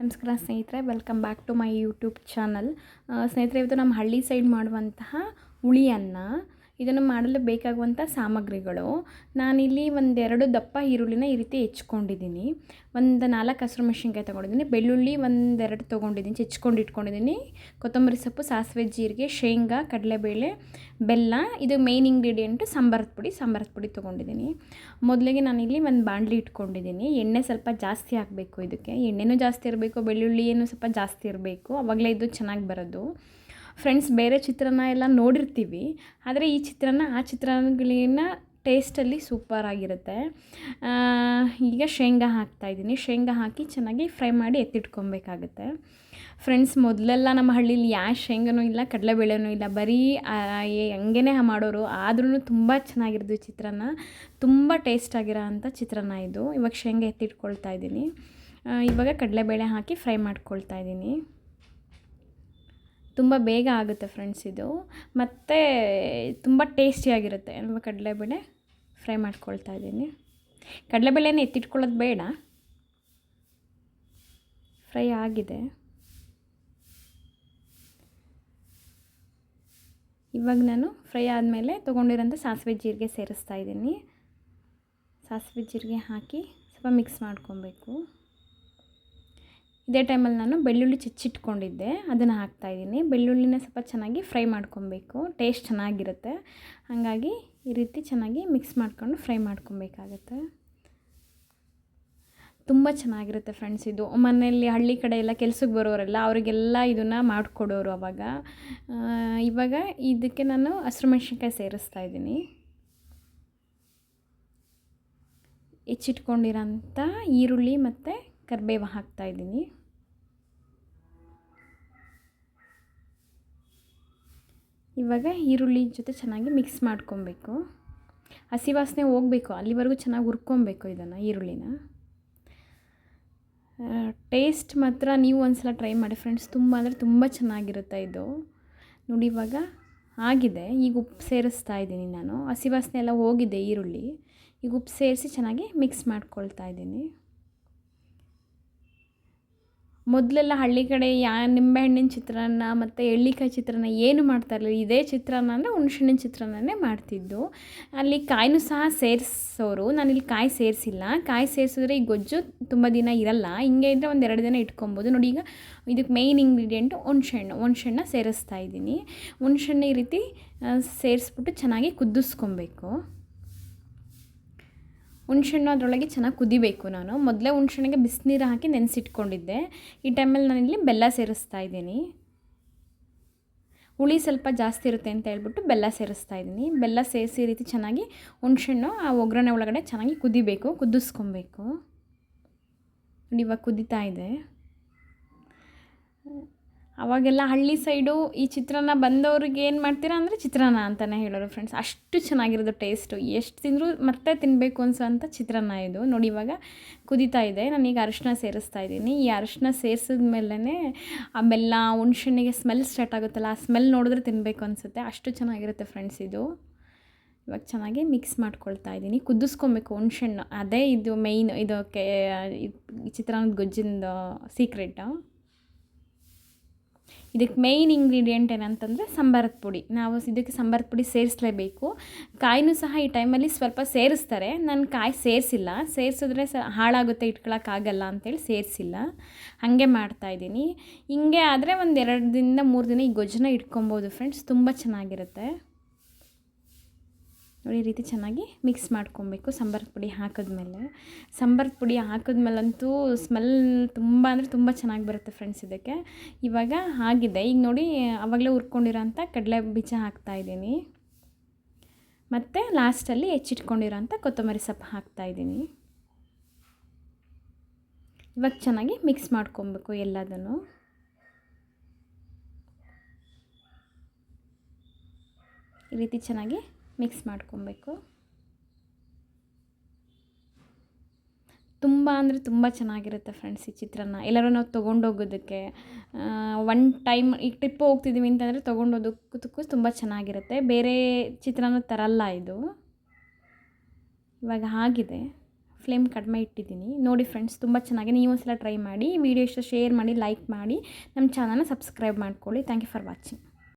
ನಮಸ್ಕಾರ ಸ್ನೇಹಿತರೆ welcome back to my YouTube channel ಸ್ನೇಹಿತರೆ, ಇವತ್ತು ನಮ್ಮ ಹಳ್ಳಿ ಸೈಡ್ ಮಾಡುವಂತಹ ಹುಳಿಯನ್ನ ಇದನ್ನು ಮಾಡಲು ಬೇಕಾಗುವಂಥ ಸಾಮಗ್ರಿಗಳು. ನಾನಿಲ್ಲಿ ಒಂದೆರಡು ದಪ್ಪ ಈರುಳ್ಳಿನ ಈ ರೀತಿ ಹೆಚ್ಕೊಂಡಿದ್ದೀನಿ. ಒಂದು ನಾಲ್ಕು ಹಸಿರು ಮೆಣಸಿನ್ಕಾಯಿ ತೊಗೊಂಡಿದ್ದೀನಿ. ಬೆಳ್ಳುಳ್ಳಿ ಒಂದೆರಡು ತೊಗೊಂಡಿದ್ದೀನಿ. ಹೆಚ್ಕೊಂಡು ಇಟ್ಕೊಂಡಿದ್ದೀನಿ. ಕೊತ್ತಂಬರಿ ಸೊಪ್ಪು, ಸಾಸಿವೆ ಜೀರಿಗೆ, ಶೇಂಗಾ, ಕಡಲೆಬೇಳೆ, ಬೆಲ್ಲ. ಇದು ಮೇಯ್ನ್ ಇಂಗ್ರೀಡಿಯೆಂಟು ಸಾಂಬಾರದ ಪುಡಿ. ಸಾಂಬಾರದ ಪುಡಿ ತೊಗೊಂಡಿದ್ದೀನಿ. ಮೊದಲಿಗೆ ನಾನಿಲ್ಲಿ ಒಂದು ಬಾಣಲಿ ಇಟ್ಕೊಂಡಿದ್ದೀನಿ. ಎಣ್ಣೆ ಸ್ವಲ್ಪ ಜಾಸ್ತಿ ಹಾಕಬೇಕು ಇದಕ್ಕೆ. ಎಣ್ಣೆನೂ ಜಾಸ್ತಿ ಇರಬೇಕು ಬೆಳ್ಳುಳ್ಳಿಯನ್ನು ಸ್ವಲ್ಪ ಜಾಸ್ತಿ ಇರಬೇಕು. ಆವಾಗಲೇ ಇದು ಚೆನ್ನಾಗಿ ಬರೋದು. ಫ್ರೆಂಡ್ಸ್, ಬೇರೆ ಚಿತ್ರಾನ್ನ ಎಲ್ಲ ನೋಡಿರ್ತೀವಿ. ಆದರೆ ಈ ಚಿತ್ರಾನ್ನ, ಆ ಚಿತ್ರಾನ್ನಗಳಿಗಿನ್ನ ಟೇಸ್ಟಲ್ಲಿ ಸೂಪರ್ ಆಗಿರುತ್ತೆ. ಈಗ ಶೇಂಗಾ ಹಾಕ್ತಾಯಿದ್ದೀನಿ ಶೇಂಗಾ ಹಾಕಿ ಚೆನ್ನಾಗಿ ಫ್ರೈ ಮಾಡಿ ಎತ್ತಿಟ್ಕೊಬೇಕಾಗುತ್ತೆ. ಫ್ರೆಂಡ್ಸ್, ಮೊದಲೆಲ್ಲ ನಮ್ಮ ಹಳ್ಳಿಲಿ ಯಾವ ಶೇಂಗನೂ ಇಲ್ಲ, ಕಡಲೆಬೇಳೆನೂ ಇಲ್ಲ. ಬರೀ ಹಂಗೇನೆ ಮಾಡೋರು. ಆದ್ರೂ ತುಂಬ ಚೆನ್ನಾಗಿರೋದು ಚಿತ್ರಾನ್ನ. ತುಂಬ ಟೇಸ್ಟ್ ಆಗಿರೋ ಅಂಥ ಚಿತ್ರಾನ್ನ ಇದು. ಇವಾಗ ಶೇಂಗಾ ಎತ್ತಿಟ್ಕೊಳ್ತಾ ಇದ್ದೀನಿ. ಇವಾಗ ಕಡಲೆಬೇಳೆ ಹಾಕಿ ಫ್ರೈ ಮಾಡ್ಕೊಳ್ತಾ ಇದ್ದೀನಿ. ತುಂಬ ಬೇಗ ಆಗುತ್ತೆ ಫ್ರೆಂಡ್ಸ್ ಇದು. ಮತ್ತು ತುಂಬ ಟೇಸ್ಟಿಯಾಗಿರುತ್ತೆ. ಅಲ್ವಾ ಕಡಲೆಬೇಳೆ? ಫ್ರೈ ಮಾಡ್ಕೊಳ್ತಾ ಇದ್ದೀನಿ. ಕಡಲೆಬೇಳೆನ ಎತ್ತಿಟ್ಕೊಳ್ಳೋದು ಬೇಡ. ಫ್ರೈ ಆಗಿದೆ. ಇವಾಗ ನಾನು ಫ್ರೈ ಆದಮೇಲೆ ತೊಗೊಂಡಿರೋಂಥ ಸಾಸಿವೆ ಜೀರಿಗೆ ಸೇರಿಸ್ತಾ ಇದ್ದೀನಿ. ಸಾಸಿವೆ ಜೀರಿಗೆ ಹಾಕಿ ಸ್ವಲ್ಪ ಮಿಕ್ಸ್ ಮಾಡ್ಕೊಬೇಕು. ಇದೇ ಟೈಮಲ್ಲಿ ನಾನು ಬೆಳ್ಳುಳ್ಳಿ ಚಿಚ್ಚಿಟ್ಕೊಂಡಿದ್ದೆ. ಅದನ್ನು ಹಾಕ್ತಾಯಿದ್ದೀನಿ ಬೆಳ್ಳುಳ್ಳಿನ ಸ್ವಲ್ಪ ಚೆನ್ನಾಗಿ ಫ್ರೈ ಮಾಡ್ಕೊಬೇಕು. ಟೇಸ್ಟ್ ಚೆನ್ನಾಗಿರುತ್ತೆ. ಹಾಗಾಗಿ ಈ ರೀತಿ ಚೆನ್ನಾಗಿ ಮಿಕ್ಸ್ ಮಾಡ್ಕೊಂಡು ಫ್ರೈ ಮಾಡ್ಕೊಬೇಕಾಗತ್ತೆ. ತುಂಬ ಚೆನ್ನಾಗಿರುತ್ತೆ ಫ್ರೆಂಡ್ಸ್ ಇದು. ಮನೆಯಲ್ಲಿ ಹಳ್ಳಿ ಕಡೆ ಎಲ್ಲ ಕೆಲ್ಸಕ್ಕೆ ಬರೋರೆಲ್ಲ ಅವರಿಗೆಲ್ಲ ಇದನ್ನು ಮಾಡಿಕೊಡೋರು ಅವಾಗ. ಇವಾಗ ಇದಕ್ಕೆ ನಾನು ಹಸಿರು ಮೆಣಸಿನ್ಕಾಯಿ ಸೇರಿಸ್ತಾ ಇದ್ದೀನಿ. ಹೆಚ್ಚಿಟ್ಕೊಂಡಿರೋಂಥ ಈರುಳ್ಳಿ ಮತ್ತು ಕರಿಬೇವು ಹಾಕ್ತಾಯಿದ್ದೀನಿ ಇವಾಗ ಈರುಳ್ಳಿ ಜೊತೆ ಚೆನ್ನಾಗಿ ಮಿಕ್ಸ್ ಮಾಡ್ಕೊಬೇಕು. ಹಸಿ ವಾಸನೆ ಹೋಗಬೇಕು, ಅಲ್ಲಿವರೆಗೂ ಚೆನ್ನಾಗಿ ಹುರ್ಕೊಬೇಕು ಇದನ್ನು, ಈರುಳ್ಳಿನ. ಟೇಸ್ಟ್ ಮಾತ್ರ ನೀವು ಒಂದ್ಸಲ ಟ್ರೈ ಮಾಡಿ ಫ್ರೆಂಡ್ಸ್ ತುಂಬ ಅಂದರೆ ತುಂಬ ಚೆನ್ನಾಗಿರುತ್ತೆ ಇದು. ನೋಡಿ ಇವಾಗ ಆಗಿದೆ, ಈಗ ಉಪ್ಪು ಸೇರಿಸ್ತಾ ಇದ್ದೀನಿ ನಾನು. ಹಸಿ ವಾಸನೆ ಎಲ್ಲ ಹೋಗಿದೆ ಈರುಳ್ಳಿ, ಈಗ ಉಪ್ಪು ಸೇರಿಸಿ ಚೆನ್ನಾಗಿ ಮಿಕ್ಸ್ ಮಾಡ್ಕೊಳ್ತಾ ಇದ್ದೀನಿ. ಮೊದಲೆಲ್ಲ ಹಳ್ಳಿ ಕಡೆ ಯಾ, ನಿಂಬೆಹಣ್ಣಿನ ಚಿತ್ರಾನ್ನ ಮತ್ತು ಎಳ್ಳಿಕಾಯಿ ಚಿತ್ರಾನ್ನ ಏನು ಮಾಡ್ತಾ ಇರಲಿಲ್ಲ. ಇದೇ ಚಿತ್ರಾನ್ನ ಅಂದರೆ ಹುಣಸೆಹಣ್ಣಿನ ಚಿತ್ರಾನ್ನನೇ ಮಾಡ್ತಿದ್ದು. ಅಲ್ಲಿ ಕಾಯಿನೂ ಸಹ ಸೇರಿಸೋರು. ನಾನಿಲ್ಲಿ ಕಾಯಿ ಸೇರಿಸಿಲ್ಲ. ಕಾಯಿ ಸೇರಿಸಿದ್ರೆ ಈ ಗೊಜ್ಜು ತುಂಬ ದಿನ ಇರಲ್ಲ. ಹಿಂಗೆ ಇದ್ದರೆ ಒಂದು ಎರಡು ದಿನ ಇಟ್ಕೊಬೋದು. ನೋಡಿ ಈಗ ಇದಕ್ಕೆ ಮೇಯ್ನ್ ಇಂಗ್ರೀಡಿಯೆಂಟು ಹುಣ್ಸೆಹಣ್ಣು. ಹುಣ್ಸೆಹಣ್ಣ ಸೇರಿಸ್ತಾ ಇದ್ದೀನಿ. ಹುಣ್ಸೆಹಣ್ಣು ಈ ರೀತಿ ಸೇರಿಸ್ಬಿಟ್ಟು ಚೆನ್ನಾಗಿ ಕುದಿಸ್ಕೊಬೇಕು. ಹುಣ್ಸೆಹಣ್ಣು ಅದರೊಳಗೆ ಚೆನ್ನಾಗಿ ಕುದಿಬೇಕು ನಾನು. ಮೊದಲೇ ಹುಣಸೆಹಣ್ಣಿಗೆ ಬಿಸಿನೀರು ಹಾಕಿ ನೆನೆಸಿಟ್ಕೊಂಡಿದ್ದೆ. ಈ ಟೈಮಲ್ಲಿ ನಾನಿಲ್ಲಿ ಬೆಲ್ಲ ಸೇರಿಸ್ತಾ ಇದ್ದೀನಿ. ಹುಳಿ ಸ್ವಲ್ಪ ಜಾಸ್ತಿ ಇರುತ್ತೆ ಅಂತ ಹೇಳ್ಬಿಟ್ಟು ಬೆಲ್ಲ ಸೇರಿಸ್ತಾ ಇದ್ದೀನಿ. ಬೆಲ್ಲ ಸೇರಿಸಿ ರೀತಿ ಚೆನ್ನಾಗಿ ಹುಣಸೆಹಣ್ಣು ಆ ಒಗ್ಗರಣೆ ಒಳಗಡೆ ಚೆನ್ನಾಗಿ ಕುದಿಬೇಕು, ಕುದಿಸ್ಕೊಬೇಕು. ಇವಾಗ ಕುದೀತಾ ಇದೆ. ಅವಾಗೆಲ್ಲ ಹಳ್ಳಿ ಸೈಡು ಈ ಚಿತ್ರಾನ್ನ ಬಂದವ್ರಿಗೆ ಏನು ಮಾಡ್ತೀರಾ ಅಂದರೆ ಚಿತ್ರಾನ್ನ ಅಂತಲೇ ಹೇಳೋರು ಫ್ರೆಂಡ್ಸ್ ಅಷ್ಟು ಚೆನ್ನಾಗಿರೋದು ಟೇಸ್ಟು ಎಷ್ಟು ತಿಂದರೂ ಮತ್ತೆ ತಿನ್ನಬೇಕು ಅನ್ಸೋಂಥ ಚಿತ್ರಾನ್ನ ಇದು. ನೋಡಿ ಇವಾಗ ಕುದೀತಾ ಇದೆ. ನಾನೀಗ ಅರಿಶಿನ ಸೇರಿಸ್ತಾ ಇದ್ದೀನಿ. ಈ ಅರಿಶಿನ ಸೇರಿಸಿದ ಮೇಲೇ ಆ ಬೆಲ್ಲ, ಹುಣ್ಸೆಣ್ಣಿಗೆ ಸ್ಮೆಲ್ ಸ್ಟಾರ್ಟ್ ಆಗುತ್ತಲ್ಲ, ಆ ಸ್ಮೆಲ್ ನೋಡಿದ್ರೆ ತಿನ್ನಬೇಕು ಅನಿಸುತ್ತೆ. ಅಷ್ಟು ಚೆನ್ನಾಗಿರುತ್ತೆ ಫ್ರೆಂಡ್ಸ್ ಇದು. ಇವಾಗ ಚೆನ್ನಾಗಿ ಮಿಕ್ಸ್ ಮಾಡ್ಕೊಳ್ತಾ ಇದ್ದೀನಿ. ಕುದಿಸ್ಕೊಬೇಕು ಹುಣ್ಸೆಣ್ಣು. ಅದೇ ಇದು ಮೇಯ್ನ್ ಇದು ಈ ಚಿತ್ರಾನ್ನದ ಗೊಜ್ಜಿಂದ ಸೀಕ್ರೆಟು ಇದಕ್ಕೆ ಮೇಯ್ನ್ ಇಂಗ್ರೀಡಿಯೆಂಟ್ ಏನಂತಂದರೆ ಸಂಬಾರದ ಪುಡಿ. ನಾವು ಇದಕ್ಕೆ ಸಂಬಾರದ ಪುಡಿ ಸೇರಿಸಲೇಬೇಕು. ಕಾಯಿನೂ ಸಹ ಈ ಟೈಮಲ್ಲಿ ಸ್ವಲ್ಪ ಸೇರಿಸ್ತಾರೆ. ನಾನು ಕಾಯಿ ಸೇರಿಸಿಲ್ಲ. ಸೇರಿಸಿದ್ರೆ ಸ ಹಾಳಾಗುತ್ತೆ, ಇಟ್ಕೊಳಕ್ಕಾಗಲ್ಲ ಅಂತೇಳಿ ಸೇರಿಸಿಲ್ಲ. ಹಾಗೆ ಮಾಡ್ತಾಯಿದ್ದೀನಿ ಹಿಂಗೆ ಆದರೆ ಒಂದು ಎರಡು ದಿನದಿಂದ ಮೂರು ದಿನ ಈ ಗೊಜ್ಜನ್ನ ಇಟ್ಕೊಬೋದು ಫ್ರೆಂಡ್ಸ್ ತುಂಬ ಚೆನ್ನಾಗಿರುತ್ತೆ. ನೋಡಿ, ಈ ರೀತಿ ಚೆನ್ನಾಗಿ ಮಿಕ್ಸ್ ಮಾಡ್ಕೊಬೇಕು. ಸಾಂಬಾರದ ಪುಡಿ ಹಾಕಿದ್ಮೇಲೆ. ಸಾಂಬಾರದ ಪುಡಿ ಹಾಕಿದ್ಮೇಲಂತೂ ಸ್ಮೆಲ್ ತುಂಬ ಅಂದರೆ ತುಂಬ ಚೆನ್ನಾಗಿ ಬರುತ್ತೆ ಫ್ರೆಂಡ್ಸ್ ಇದಕ್ಕೆ. ಇವಾಗ ಆಗಿದೆ. ಈಗ ನೋಡಿ ಆವಾಗಲೇ ಹುರ್ಕೊಂಡಿರೋಂಥ ಕಡಲೆ ಬೀಜ ಹಾಕ್ತಾಯಿದ್ದೀನಿ ಮತ್ತು ಲಾಸ್ಟಲ್ಲಿ ಹೆಚ್ಚಿಟ್ಕೊಂಡಿರೋಂಥ ಕೊತ್ತಂಬರಿ ಸೊಪ್ಪು ಹಾಕ್ತಾಯಿದ್ದೀನಿ ಇವಾಗ ಚೆನ್ನಾಗಿ ಮಿಕ್ಸ್ ಮಾಡ್ಕೊಬೇಕು ಎಲ್ಲದನ್ನು. ಈ ರೀತಿ ಚೆನ್ನಾಗಿ ಮಿಕ್ಸ್ ಮಾಡ್ಕೊಬೇಕು. ತುಂಬ ಅಂದರೆ ತುಂಬ ಚೆನ್ನಾಗಿರುತ್ತೆ ಫ್ರೆಂಡ್ಸ್ ಈ ಚಿತ್ರಾನ್ನ. ಎಲ್ಲರೂ ನಾವು ತೊಗೊಂಡೋಗೋದಕ್ಕೆ. ಒನ್ ಟೈಮ್ ಈಗ ಟ್ರಿಪ್ಪು ಹೋಗ್ತಿದ್ದೀವಿ ಅಂತಂದರೆ ತೊಗೊಂಡೋದಕ್ಕೂ ತುಂಬ ಚೆನ್ನಾಗಿರುತ್ತೆ. ಬೇರೆ ಚಿತ್ರಾನ್ನ ತರಲ್ಲ ಇದು. ಇವಾಗ ಆಗಿದೆ. ಫ್ಲೇಮ್ ಕಡಿಮೆ ಇಟ್ಟಿದ್ದೀನಿ. ನೋಡಿ ಫ್ರೆಂಡ್ಸ್ ತುಂಬ ಚೆನ್ನಾಗಿ ನೀವು ಒಂದ್ಸಲ ಟ್ರೈ ಮಾಡಿ ವಿಡಿಯೋ ಇಷ್ಟ ಶೇರ್ ಮಾಡಿ ಲೈಕ್ ಮಾಡಿ ನಮ್ಮ ಚಾನಲ್ನ ಸಬ್ಸ್ಕ್ರೈಬ್ ಮಾಡ್ಕೊಳ್ಳಿ. Thank you for watching